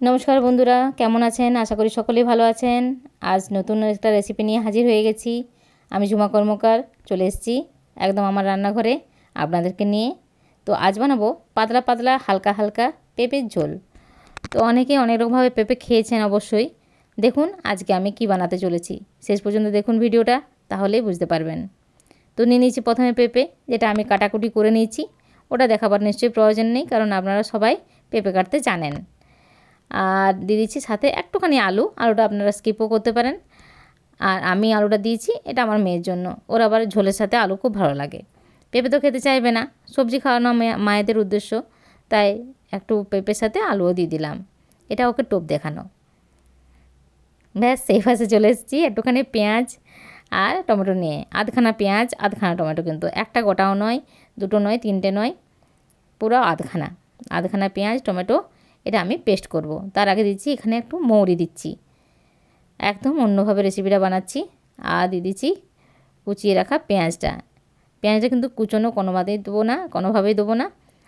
নমস্কার বন্ধুরা, কেমন আছেন? আশা করি সকলেই ভালো আছেন। আজ নতুন একটা রেসিপি নিয়ে হাজির হয়ে গেছি। আমি ঝুমা কর্মকার, চলে এসেছি একদম আমার রান্নাঘরে আপনাদেরকে নিয়ে। তো আজ বানাবো পাতলা পাতলা হালকা হালকা পেঁপের ঝোল। তো অনেকে অনেক রকমভাবে পেঁপে খেয়েছেন অবশ্যই। দেখুন আজকে আমি কি বানাতে চলেছি। শেষ পর্যন্ত দেখুন ভিডিওটা, তাহলেই বুঝতে পারবেন। তো নিয়ে নিয়েছি প্রথমে পেঁপে, যেটা আমি কাটাকুটি করে নিয়েছি। ওটা দেখাবার নিশ্চয়ই প্রয়োজন নেই, কারণ আপনারা সবাই পেঁপে কাটতে জানেন। আর দিয়ে দিচ্ছি সাথে একটুখানি আলু। আলুটা আপনারা স্কিপও করতে পারেন। আর আমি আলুটা দিয়েছি, এটা আমার মেয়ের জন্য। ওর আবার ঝোলের সাথে আলু খুব ভালো লাগে। পেঁপে তো খেতে চাইবে না। সবজি খাওয়ানো মায়েদের উদ্দেশ্য। তাই একটু পেঁপের সাথে আলুও দিয়ে দিলাম। এটা ওকে টোপ দেখানো। ব্যাস সেই পাশে চলে এসেছি। একটুখানি পেঁয়াজ আর টমেটো নিয়ে। আধখানা পেঁয়াজ, আধখানা টমেটো কিন্তু। একটা গোটাও নয়, দুটো নয়, তিনটে নয়। পুরো আধখানা। আধখানা পেঁয়াজ, টমেটো এটা আমি পেস্ট করব। তার আগে দিচ্ছি এখানে একটু মৌরি দিচ্ছি। একদম অন্যভাবে রেসিপিটা বানাচ্ছি। আর দিয়ে দিচ্ছি কুচিয়ে রাখা পেঁয়াজটা। পেঁয়াজটা কিন্তু কুচনো কোনোভাবেই দেবো না, কোনোভাবেই দেবো না।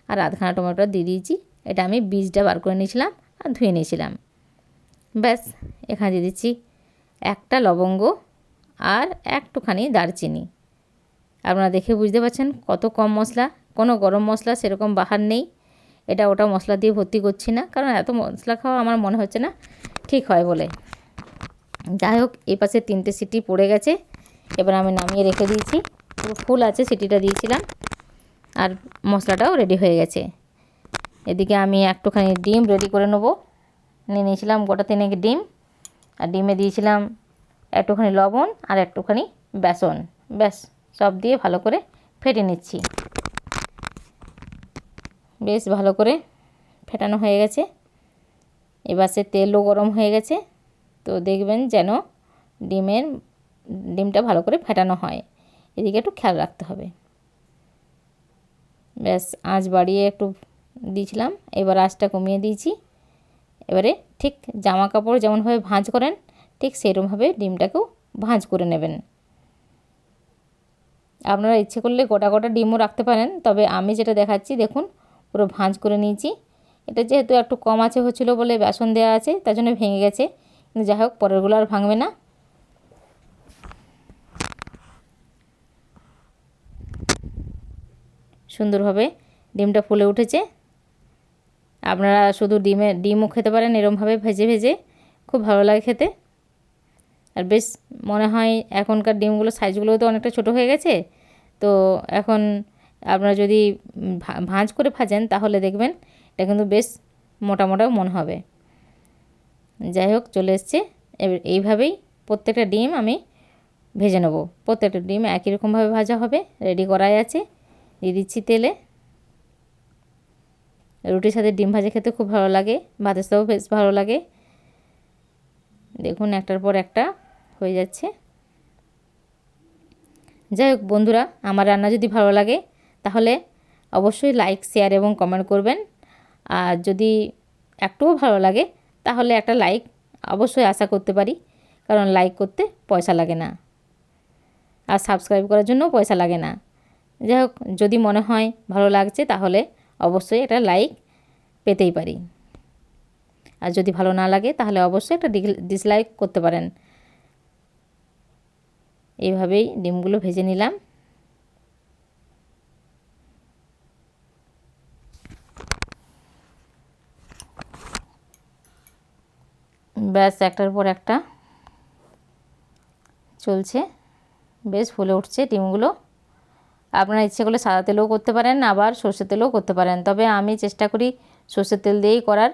আর আধখানা টমেটো দিয়ে দিয়েছি। এটা আমি বীজটা বার করে নিয়েছিলাম আর ধুয়ে নিয়েছিলাম। ব্যাস, এখানে দিয়ে দিচ্ছি একটা লবঙ্গ আর একটুখানি দারচিনি। আপনারা দেখে বুঝতে পারছেন কত কম মশলা, কোনো গরম মশলা সেরকম বাহার নেই। এটা ওটা মশলা দিয়ে ভর্তি করছি না, কারণ এত মশলা খাওয়া আমার মনে হচ্ছে না ঠিক হয় বলে। যাই হোক, এই পাশে তিনটে সিটি পড়ে গেছে, এবার আমি নামিয়ে রেখে দিয়েছি। পুরো ফুল আছে, সিটিটা দিয়েছিলাম, আর মশলাটাও রেডি হয়ে গেছে। এদিকে আমি একটুখানি ডিম রেডি করে নেব। নিয়ে নিয়েছিলাম গোটা তিনেক ডিম, আর ডিমে দিয়েছিলাম একটুখানি লবণ আর একটুখানি বেসন। ব্যাস, সব দিয়ে ভালো করে ফেটে নিচ্ছি। বেশ ভালো করে ফেটানো হয়ে গেছে। এবার সে তেলও গরম হয়ে গেছে। তো দেখবেন যেন ডিমের, ডিমটা ভালো করে ফেটানো হয়। এদিকে একটু খেয়াল রাখতে হবে। ব্যাস, আঁচ বাড়িয়ে একটু দিয়েছিলাম। এবার আঁচটা কমিয়ে দিয়েছি। এবারে ঠিক জামা কাপড় যেমনভাবে ভাঁজ করেন, ঠিক সেরকমভাবে ডিমটাকেও ভাঁজ করে নেবেন। আপনারা ইচ্ছে করলে গোটা গোটা ডিমও রাখতে পারেন, তবে আমি যেটা দেখাচ্ছি, দেখুন পুরো ভাঁজ করে নিয়েছি। এটা যেহেতু একটু কম আছে, হচ্ছিল বলে বেসন দেওয়া আছে, তার জন্য ভেঙে গেছে। কিন্তু যাই হোক, পরেরগুলো আর ভাঙবে না। সুন্দরভাবে ডিমটা ফুলে উঠেছে। আপনারা শুধু ডিমে, ডিমও খেতে পারেন, এরমভাবে ভেজে ভেজে। খুব ভালো লাগে খেতে। আর বেশ মনে হয় এখনকার ডিমগুলো, সাইজগুলোও তো অনেকটা ছোট হয়ে গেছে। তো এখন আপনারা যদি ভাঁজ করে ভাজেন, তাহলে দেখবেন এটা কিন্তু বেশ মোটা মোটাও মনে হবে। যাই হোক, চলে এসছে। এবার এইভাবেই প্রত্যেকটা ডিম আমি ভেজে নেব। প্রত্যেকটা ডিম একই রকমভাবে ভাজা হবে, রেডি করাই আছে। দিয়ে দিচ্ছি তেলে। রুটির সাথে ডিম ভাজা খেতে খুব ভালো লাগে, ভাতের সাথেও বেশ ভালো লাগে। দেখুন, একটার পর একটা হয়ে যাচ্ছে। যাই হোক, বন্ধুরা, আমার রান্না যদি ভালো লাগে তাহলে অবশ্যই লাইক শেয়ার এবং কমেন্ট করবেন। আর যদি একটুও ভালো লাগে, তাহলে একটা লাইক অবশ্যই আশা করতে পারি, কারণ লাইক করতে পয়সা লাগে না। আর সাবস্ক্রাইব করার জন্যও পয়সা লাগে না। যাই হোক, যদি মনে হয় ভালো লাগছে, তাহলে অবশ্যই একটা লাইক পেতেই পারি। আর যদি ভালো না লাগে, তাহলে অবশ্যই একটা ডিসলাইক করতে পারেন। এইভাবেই ডিমগুলো ভেজে নিলাম। ব্যাস, একটার পর একটা চলছে। বেশ, ফুলে উঠছে ডিমগুলো। আপনারা ইচ্ছে করলে সাদা তেলেও করতে পারেন, আবার সর্ষের তেলেও করতে পারেন। তবে আমি চেষ্টা করি সর্ষের তেল দিয়েই করার।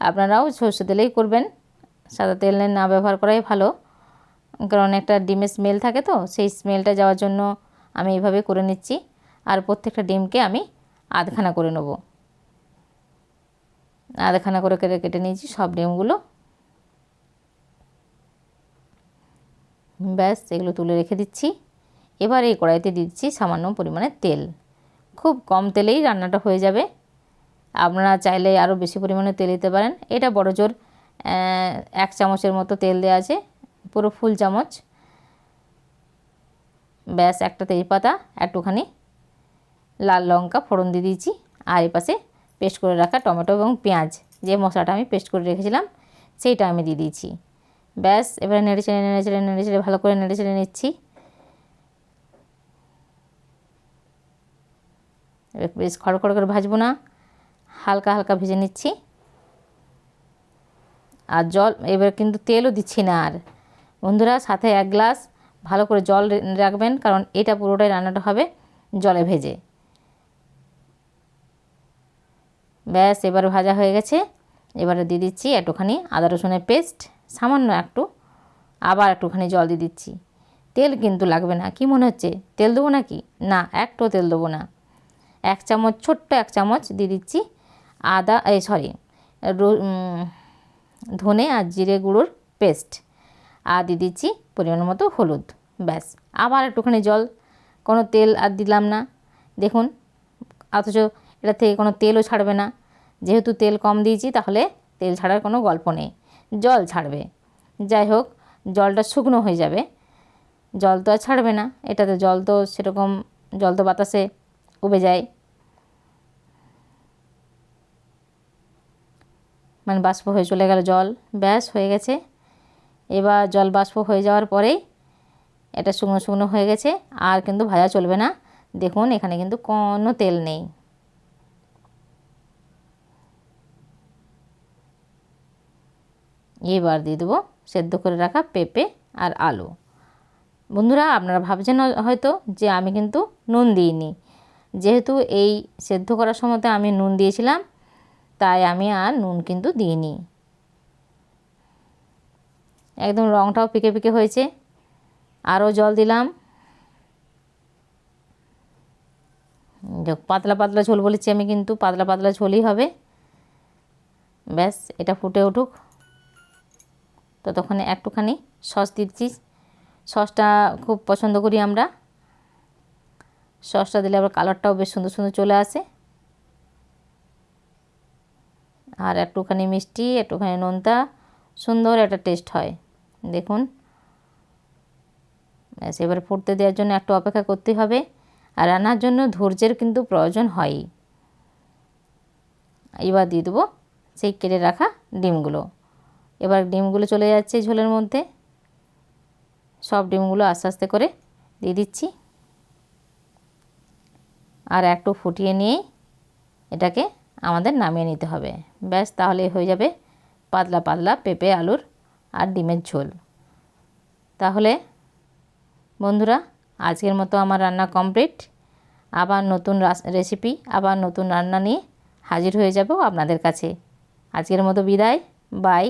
আপনারাও সর্ষের তেলেই করবেন। সাদা তেল না ব্যবহার করাই ভালো। কারণ একটা ডিমের স্মেল থাকে তো, সেই স্মেলটা যাওয়ার জন্য আমি এইভাবে করে নিচ্ছি। আর প্রত্যেকটা ডিমকে আমি আধখানা করে নেব। আধখানা করে কেটে কেটে নিয়েছি, সব ডিমগুলো ব্যাস, এগুলো তুলে রেখে দিচ্ছি। এবার এই কড়াইতে দিচ্ছি সামান্য পরিমাণে তেল। খুব কম তেলেই রান্নাটা হয়ে যাবে। আপনারা চাইলে আরও বেশি পরিমাণে তেল দিতে পারেন। এটা বড় জোর এক চামচের মতো তেল দেওয়া আছে, পুরো ফুল চামচ। ব্যাস, একটা তেজপাতা, একটুখানি লাল লঙ্কা, ফোড়ন দিয়ে দিয়েছি। আর এপাশে পেস্ট করে রাখা টমেটো এবং পেঁয়াজ, যে মশলাটা আমি পেস্ট করে রেখেছিলাম, সেইটা আমি দিয়ে দিয়েছি। ব্যাস, এবারে নেড়ে চেড়ে নেড়ে চেড়ে নেড়ে চেড়ে, ভালো করে নেড়ে চেড়ে নিচ্ছি। বেশ খড়খড় করে ভাজবো না, হালকা হালকা ভেজে নিচ্ছি। আর জল, এবার কিন্তু তেলও দিচ্ছি না আর। বন্ধুরা, সাথে এক গ্লাস ভালো করে জল রাখবেন, কারণ এটা পুরোটাই রান্নাটা হবে জলে ভেজে। ব্যাস, এবার ভাজা হয়ে গেছে। এবারে দিয়ে দিচ্ছি একটুখানি আদা রসুনের পেস্ট। সামান্য একটু, আবার একটুখানি জল দিয়ে দিচ্ছি। তেল কিন্তু লাগবে না, কি মনে হচ্ছে? তেল দেবো নাকি? না একটু তেল দেবো না। এক চামচ, ছোট্ট এক চামচ দিয়ে দিচ্ছি আদা এই সরি ধনে আর জিরে গুঁড়োর পেস্ট। আর দিয়ে দিচ্ছি পরিমাণ মতো হলুদ, ব্যাস। আবার একটুখানি জল, কোনো তেল আর দিলাম না। দেখুন, অথচ এটা থেকে কোনো তেলও ছাড়বে না। যেহেতু তেল কম দিয়েছি, তাহলে তেল ছাড়ার কোনো গল্প নেই। জল ছাড়বে। যাই হোক, জলটা শুকনো হয়ে যাবে। জল তো আর ছাড়বে না। এটাতে জল তো সেরকম, জল তো বাতাসে উবে যায়। মানে বাষ্প হয়ে চলে গেল জল। ব্যাস, হয়ে গেছে। এবার জল বাষ্প হয়ে যাওয়ার পরেই এটা শুকনো শুকনো হয়ে গেছে। আর কিন্তু ভাজা চলবে না। দেখুন, এখানে কিন্তু কোনো তেল নেই। এবার দিয়ে দেবো সেদ্ধ করে রাখা পেঁপে আর আলু। বন্ধুরা, আপনারা ভাবছেন হয়তো যে আমি কিন্তু নুন দিইনি। যেহেতু এই সেদ্ধ করার সময়তে আমি নুন দিয়েছিলাম, তাই আমি আর নুন কিন্তু দিইনি। একদম রঙটাও পিকে পিকে হয়েছে। আরও জল দিলাম। পাতলা পাতলা ঝোল বলেছি আমি কিন্তু, পাতলা পাতলা ঝোলই হবে। ব্যাস, এটা ফুটে উঠুক। ততক্ষণে একটুখানি সস দিচ্ছি। সসটা খুব পছন্দ করি আমরা। সসটা দিলে আবার কালারটাও বেশ সুন্দর সুন্দর চলে আসে। আর একটুখানি মিষ্টি, একটুখানি নোনতা, সুন্দর একটা টেস্ট হয়। দেখুন। ব্যাস, এবার ফুটতে দেওয়ার জন্য একটু অপেক্ষা করতে হবে। আর রান্নার জন্য ধৈর্যের কিন্তু প্রয়োজন হয়ই। এবার দিয়ে দেবো সেই কেটে রাখা ডিমগুলো। এবার ডিমগুলো চলে যাচ্ছে ঝোলের মধ্যে। সব ডিমগুলো আস্তে আস্তে করে দিয়ে দিচ্ছি। আর একটু ফুটিয়ে নিয়েই এটাকে আমাদের নামিয়ে নিতে হবে। ব্যাস, তাহলে হয়ে যাবে পাতলা পাতলা পেঁপে, আলুর আর ডিমের ঝোল। তাহলে বন্ধুরা, আজকের মতো আমার রান্না কমপ্লিট। আবার নতুন রেসিপি আবার নতুন রান্না নিয়ে হাজির হয়ে যাব আপনাদের কাছে। আজকের মতো বিদায় বাই